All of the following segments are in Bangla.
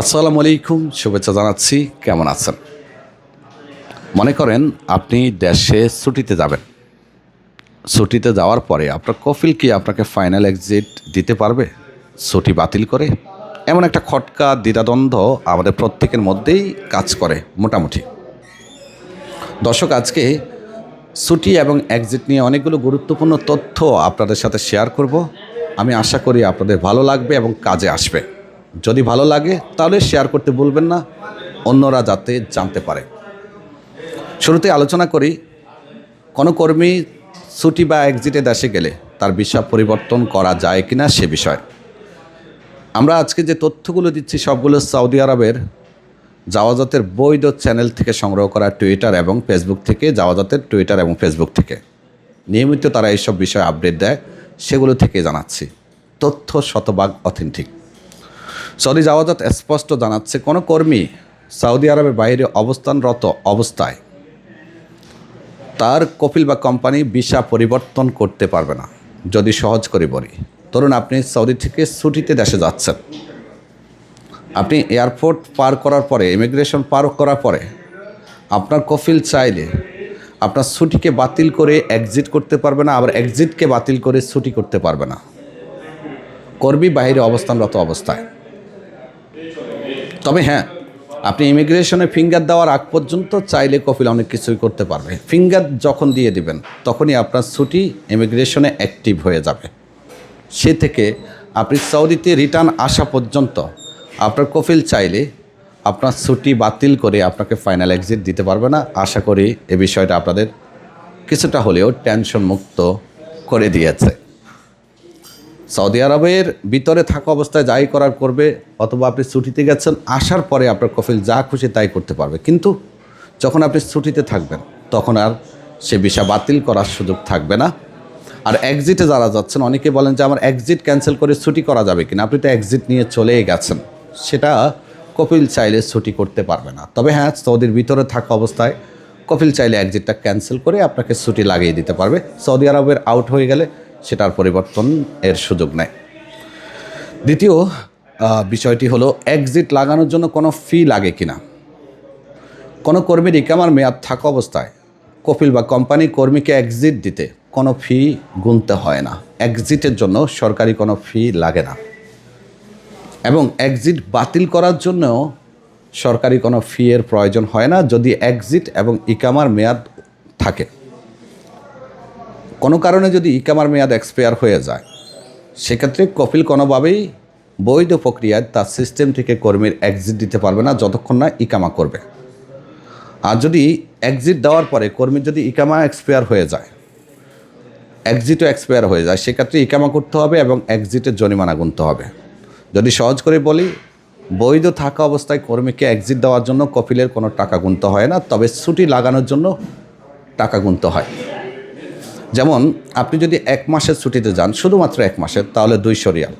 আসসালামু আলাইকুম, শুভেচ্ছা জানাচ্ছি, কেমন আছেন? মনে করেন আপনি দেশে ছুটিতে যাবেন। ছুটিতে যাওয়ার পরে আপনার কফিল কি আপনাকে ফাইনাল এক্সিট দিতে পারবে? ছুটি বাতিল করে? এমন একটা খটকা দ্বিধাদ্বন্দ্ব আমাদের প্রত্যেকের মধ্যেই কাজ করে, মোটামুটি। দর্শক, আজকে ছুটি এবং এক্সিট নিয়ে অনেকগুলো গুরুত্বপূর্ণ তথ্য আপনাদের সাথে শেয়ার করব। আমি আশা করি আপনাদের ভালো লাগবে এবং কাজে আসবে। যদি ভালো লাগে, তাহলে শেয়ার করতে বলবেন না। অন্যরা যাতে জানতে পারে। শুরুতে আলোচনা করি, কোনো কর্মী ছুটি বা এক্সিটে দেশে গেলে তার বিষয় পরিবর্তন করা যায় কি না সে বিষয়। আমরা আজকে যে তথ্যগুলো দিচ্ছি, সবগুলো সৌদি আরবের জাওয়াজাতের বৈধ চ্যানেল থেকে সংগ্রহ করা টুইটার এবং ফেসবুক থেকে, জাওয়াজাতের টুইটার এবং ফেসবুক থেকে। নিয়মিত তারা এইসব বিষয়ে আপডেট দেয়, সেগুলো থেকে জানাচ্ছি। তথ্য শতভাগ অথেন্টিক সৌদি জাওয়াজাত স্পষ্ট জানাচ্ছে, কোনো কর্মী সৌদি আরবের বাইরে অবস্থানরত অবস্থায় তার কপিল বা কোম্পানি ভিসা পরিবর্তন করতে পারবে না। যদি সহজ করে বলি, ধরুন আপনি সৌদি থেকে ছুটিতে দেশে যাচ্ছেন। আপনি এয়ারপোর্ট পার করার পরে, ইমিগ্রেশন পার করার পরে, আপনার কফিল চাইলে আপনার ছুটিকে বাতিল করে এক্সিট করতে পারবে না, আবার এক্সিটকে বাতিল করে ছুটি করতে পারবে না। কর্মী বাইরে অবস্থানরত অবস্থায়। তবে হ্যাঁ আপনি ইমিগ্রেশনে ফিঙ্গার দেওয়ার আগ পর্যন্ত চাইলে কপিল অনেক কিছুই করতে পারবে। ফিঙ্গার যখন দিয়ে দিবেন, তখনই আপনার ছুটি ইমিগ্রেশনে অ্যাক্টিভ হয়ে যাবে। সে থেকে আপনি সৌদিতে রিটার্ন আসা পর্যন্ত আপনার কফিল চাইলে আপনার ছুটি বাতিল করে আপনাকে ফাইনাল এক্সিট দিতে পারবে না। আশা করি এ বিষয়টা আপনাদের কিছুটা হলেও টেনশন মুক্ত করে দিয়েছে। সৌদি আরবের ভিতরে থাকা অবস্থায় যাই করার করবে, অথবা আপনি ছুটিতে গেছেন, আসার পরে আপনার কফিল যা খুশি তাই করতে পারবে। কিন্তু যখন আপনি ছুটিতে থাকবেন, তখন আর সে বিষয় বাতিল করার সুযোগ থাকবে না। আর এক্সিটে যারা যাচ্ছেন, অনেকে বলেন যে আমার এক্সিট ক্যান্সেল করে ছুটি করা যাবে কিনা, আপনি তো এক্সিট নিয়ে চলেই গেছেন। সেটা কপিল চাইলে ছুটি করতে পারবে না। তবে হ্যাঁ সৌদির ভিতরে থাকা অবস্থায় কপিল চাইলে এক্সিটটা ক্যান্সেল করে আপনাকে ছুটি লাগিয়ে দিতে পারবে। সৌদি আরবের আউট হয়ে গেলে সেটার পরিবর্তন এর সুযোগ নেয়। দ্বিতীয় বিষয়টি হলো এক্সিট লাগানোর জন্য কোনো ফি লাগে কিনা। কোনো কর্মীর ইকামার মেয়াদ থাকা অবস্থায় কপিল বা কোম্পানি কর্মীকে এক্সিট দিতে কোনো ফি গুনতে হয় না। এক্সিটের জন্য সরকারি কোনো ফি লাগে না। এবং এক্সিট বাতিল করার জন্য সরকারি কোনো ফি এর প্রয়োজন হয় না যদি এক্সিট এবং ইকামার মেয়াদ থাকে। কোনো কারণে যদি ইকামার মেয়াদ এক্সপায়ার হয়ে যায়, সেক্ষেত্রে কপিল কোনোভাবেই বৈধ প্রক্রিয়ায় তার সিস্টেম থেকে কর্মীর এক্সিট দিতে পারবে না যতক্ষণ না ইকামা করবে। আর যদি এক্সিট দেওয়ার পরে কর্মীর যদি ইকামা এক্সপায়ার হয়ে যায়, এক্সিটও এক্সপায়ার হয়ে যায়, সেক্ষেত্রে ইকামা করতে হবে এবং এক্সিটের জরিমানা গুনতে হবে। যদি সহজ করে বলি, বৈধ থাকা অবস্থায় কর্মীকে এক্সিট দেওয়ার জন্য কপিলের কোনো টাকা গুনতে হয় না, তবে ছুটি লাগানোর জন্য টাকা গুনতে হয়। যেমন, আপনি যদি এক মাসের ছুটিতে যান, শুধুমাত্র এক মাসের, তাহলে দুইশো রিয়াল।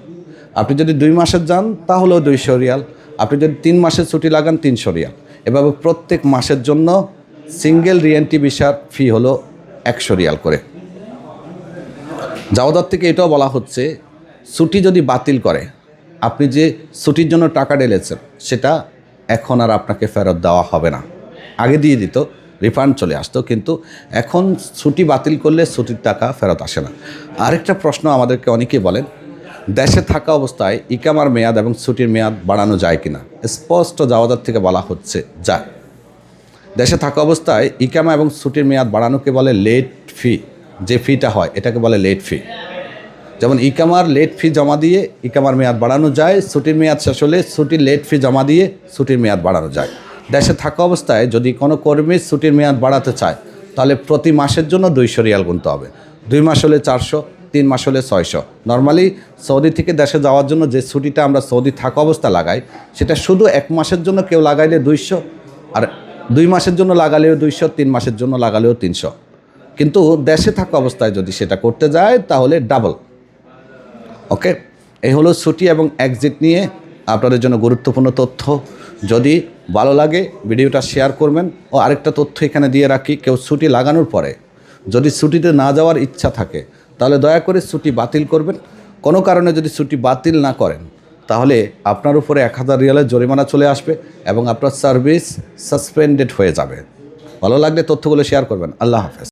আপনি যদি দুই মাসের যান, তাহলেও দুইশো রিয়াল। আপনি যদি তিন মাসের ছুটি লাগান, তিনশো রিয়াল। এভাবে প্রত্যেক মাসের জন্য সিঙ্গেল রিএনটি ভিসার ফি হলো একশো রিয়াল করে। জাওদার থেকে এটাও বলা হচ্ছে, ছুটি যদি বাতিল করে, আপনি যে ছুটির জন্য টাকা ঢেলেছেন, সেটা এখন আর আপনাকে ফেরত দেওয়া হবে না। আগে দিয়ে দিত রিফান্ড চলে আসতো, কিন্তু এখন ছুটি বাতিল করলে ছুটির টাকা ফেরত আসে না। আরেকটা প্রশ্ন আমাদেরকে অনেকেই বলেন, দেশে থাকা অবস্থায় ইকামার মেয়াদ এবং ছুটির মেয়াদ বাড়ানো যায় কিনা? স্পষ্ট জাওয়াদার থেকে বলা হচ্ছে, যায়। দেশে থাকা অবস্থায় ইকামা এবং ছুটির মেয়াদ বাড়ানোকে বলে লেট ফি যে ফিটা হয়, এটাকে বলে লেট ফি যেমন ইকামার লেট ফি জমা দিয়ে ইকামার মেয়াদ বাড়ানো যায়, ছুটির মেয়াদ শেষ হলে ছুটির লেট ফি জমা দিয়ে ছুটির মেয়াদ বাড়ানো যায়। দেশে থাকা অবস্থায় যদি কোনো কর্মী ছুটির মেয়াদ বাড়াতে চায়, তাহলে প্রতি মাসের জন্য দুইশো রিয়াল গুনতে হবে। দুই মাস হলে চারশো, তিন মাস হলে ছয়শো। নর্মালি সৌদি থেকে দেশে যাওয়ার জন্য যে ছুটিটা আমরা সৌদি থাকা অবস্থা লাগাই, সেটা শুধু এক মাসের জন্য কেউ লাগাইলে দুইশো, আর দুই মাসের জন্য লাগালেও দুইশো, তিন মাসের জন্য লাগালেও তিনশো। কিন্তু দেশে থাকা অবস্থায় যদি সেটা করতে যায়, তাহলে ডাবল। ওকে? এই হলো ছুটি এবং এক্সিট নিয়ে আপনাদের জন্য গুরুত্বপূর্ণ তথ্য। যদি ভালো লাগে, ভিডিওটা শেয়ার করবেন। ও আরেকটা তথ্য এখানে দিয়ে রাখি, কেউ ছুটি লাগানোর পরে যদি ছুটিতে না যাওয়ার ইচ্ছা থাকে, তাহলে দয়া করে ছুটি বাতিল করবেন। কোনো কারণে যদি ছুটি বাতিল না করেন, তাহলে আপনার উপরে এক হাজার রিয়ালের জরিমানা চলে আসবে এবং আপনার সার্ভিস সাসপেন্ডেড হয়ে যাবে। ভালো লাগলে তথ্যগুলো শেয়ার করবেন। আল্লাহ হাফেজ।